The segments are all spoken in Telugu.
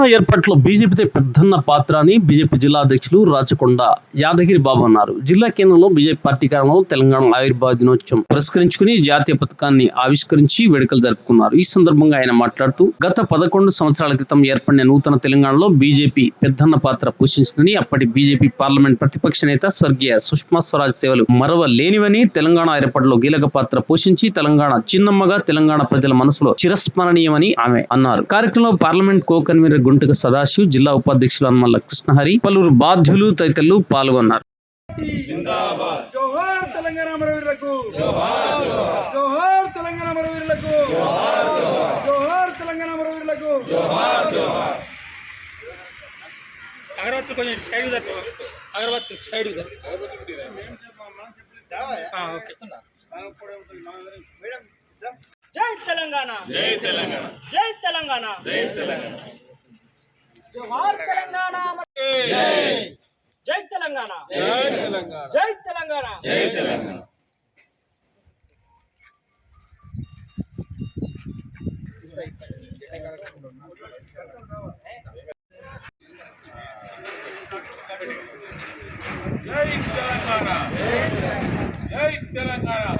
తెలంగాణ ఏర్పాటులో బీజేపీతో పెద్దన్న పాత్ర అని బీజేపీ జిల్లా అధ్యక్షులు రాచకొండ యాదగిరి బాబు అన్నారు. జిల్లా కేంద్రంలో బీజేపీ పార్టీ కారణంలో తెలంగాణ ఆవిర్భావ దినోత్సవం పురస్కరించుకుని జాతీయ పథకాన్ని ఆవిష్కరించి వేడుకలు జరుపుకున్నారు. ఈ సందర్భంగా ఆయన మాట్లాడుతూ గత పదకొండు సంవత్సరాల క్రితం ఏర్పడిన నూతన తెలంగాణలో బీజేపీ పెద్దన్న పాత్ర పోషించిందని అప్పటి బీజేపీ పార్లమెంట్ ప్రతిపక్ష నేత స్వర్గీయ సుష్మా స్వరాజ్ సేవలు మరవ లేనివని తెలంగాణ ఏర్పాటులో కీలక పాత్ర పోషించి తెలంగాణ చిన్నమ్మగా తెలంగాణ ప్రజల మనసులో చిరస్మరణీయమని ఆమె అన్నారు. కార్యక్రమంలో parliament co convener Guntaka Sadashiv జిల్లా ఉపాధ్యక్షులు అన్మల్ల కృష్ణహరి పలువురు బాధ్యులు తదితరులు పాల్గొన్నారు. కొంచెం సైడ్ సైడ్ జై తెలంగాణ. జై తెలంగాణ. జై తెలంగాణ. జై తెలంగాణ. జోహార్ తెలంగాణ జై తెలంగాణ. జై తెలంగాణ. జై తెలంగాణ. జై తెలంగాణ. జై తెలంగాణ. జై తెలంగాణ.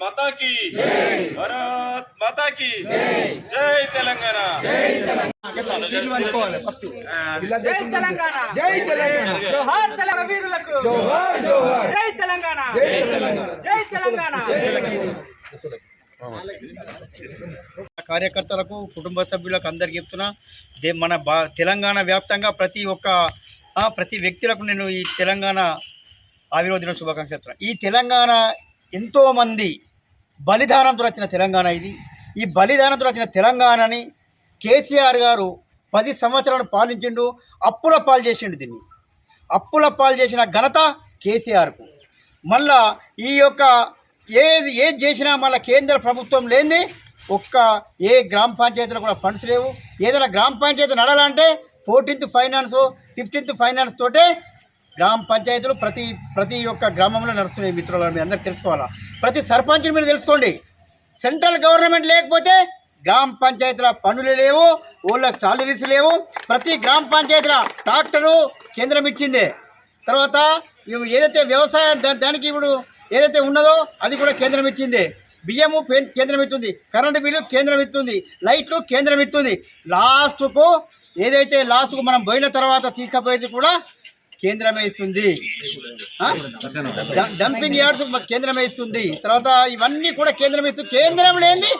మాతా की భారత్ మాతా की జై తెలంగాణ। జై తెలంగాణ। జై తెలంగాణ। జోహార్ తెలంగాణ వీరులకు। జోహార్ జోహార్। జై తెలంగాణ। జై తెలంగాణ। జై తెలంగాణ కార్యకర్తలకు కుటుంబ సభ్యులకు అందరికి చెప్తున్నా దే మన బా తెలంగాణ వ్యాప్తంగా ప్రతి ఒక్క ప్రతి వ్యక్తులకు నేను ఈ తెలంగాణ ఆవిర్భావ దిన శుభాకాంక్షలు చెప్తున్నా. ఈ తెలంగాణ ఎంతోమంది బలిదానంతో వచ్చిన తెలంగాణ ఇది. ఈ బలిదానంతో వచ్చిన తెలంగాణని కేసీఆర్ గారు పది సంవత్సరాలు పాలించిండు అప్పుల పాలు చేసిండు దీన్ని. అప్పుల పాలు చేసిన ఘనత కేసీఆర్కు. మళ్ళా ఈ యొక్క ఏది ఏది చేసినా మళ్ళీ కేంద్ర ప్రభుత్వం లేనిది ఒక్క ఏ గ్రామ పంచాయతీలో కూడా ఫండ్స్ లేవు. ఏదైనా గ్రామ పంచాయతీ నడాలంటే ఫోర్టీన్త్ ఫైనాన్స్ ఫిఫ్టీన్త్ ఫైనాన్స్ తోటే గ్రామ పంచాయతీలు ప్రతి ప్రతి ఒక్క గ్రామంలో నడుస్తున్నాయి మిత్రులు మీరు అందరూ తెలుసుకోవాలా? ప్రతి సర్పంచ్ని మీరు తెలుసుకోండి. సెంట్రల్ గవర్నమెంట్ లేకపోతే గ్రామ పంచాయతీల పనులు లేవు ఊళ్ళకి సాలరీస్ లేవు. ప్రతి గ్రామ పంచాయతీల ట్రాక్టరు కేంద్రం ఇచ్చింది. తర్వాత ఇవి ఏదైతే వ్యవసాయం దానికి ఇప్పుడు ఏదైతే ఉన్నదో అది కూడా కేంద్రం ఇచ్చింది. బియ్యము కేంద్రం ఇస్తుంది. కరెంటు బిల్లు కేంద్రం ఇస్తుంది. లైట్లు కేంద్రం ఇస్తుంది. లాస్ట్కు ఏదైతే లాస్ట్కు మనం పోయిన తర్వాత తీసుకుపోయేది కూడా కేంద్రమే ఇస్తుంది. డంపింగ్ యార్డ్స్ కేంద్రమే ఇస్తుంది. తర్వాత ఇవన్నీ కూడా కేంద్రం ఇస్తుంది. కేంద్రం లేని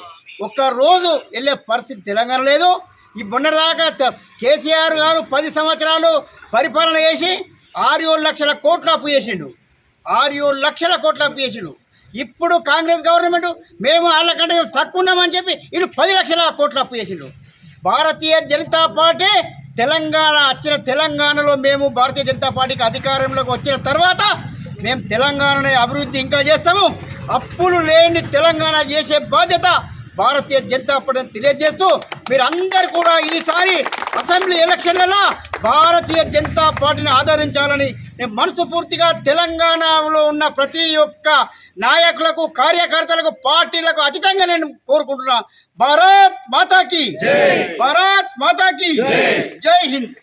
ఒక్క రోజు వెళ్ళే పరిస్థితి తెలంగాణ లేదు. ఈ మొన్నటిదాకా కేసీఆర్ గారు పది సంవత్సరాలు పరిపాలన చేసి ఆరు ఏడు లక్షల కోట్లు అప్పు చేసిండు. ఆరు ఏడు లక్షల కోట్ల అప్పు ఇప్పుడు కాంగ్రెస్ గవర్నమెంట్ మేము వాళ్ళకంటే తక్కువ ఉన్నామని చెప్పి వీళ్ళు పది లక్షల కోట్ల అప్పు చేసిండు భారతీయ జనతా పార్టీ తెలంగాణ వచ్చిన తెలంగాణలో మేము భారతీయ జనతా పార్టీకి అధికారంలోకి వచ్చిన తర్వాత మేము తెలంగాణని అభివృద్ధి ఇంకా చేస్తాము. అప్పులు లేని తెలంగాణ చేసే బాధ్యత భారతీయ జనతా పార్టీని తెలియజేస్తూ మీరు అందరు కూడా ఈసారి అసెంబ్లీ ఎలక్షన్లలో భారతీయ జనతా పార్టీని ఆదరించాలని నేను మనస్ఫూర్తిగా తెలంగాణలో ఉన్న ప్రతి ఒక్క నాయకులకు కార్యకర్తలకు పార్టీలకు అతీతంగా నేను కోరుకుంటున్నా. భారత్ మాతాకి. భారత్ మాతాకి. జై హింద్.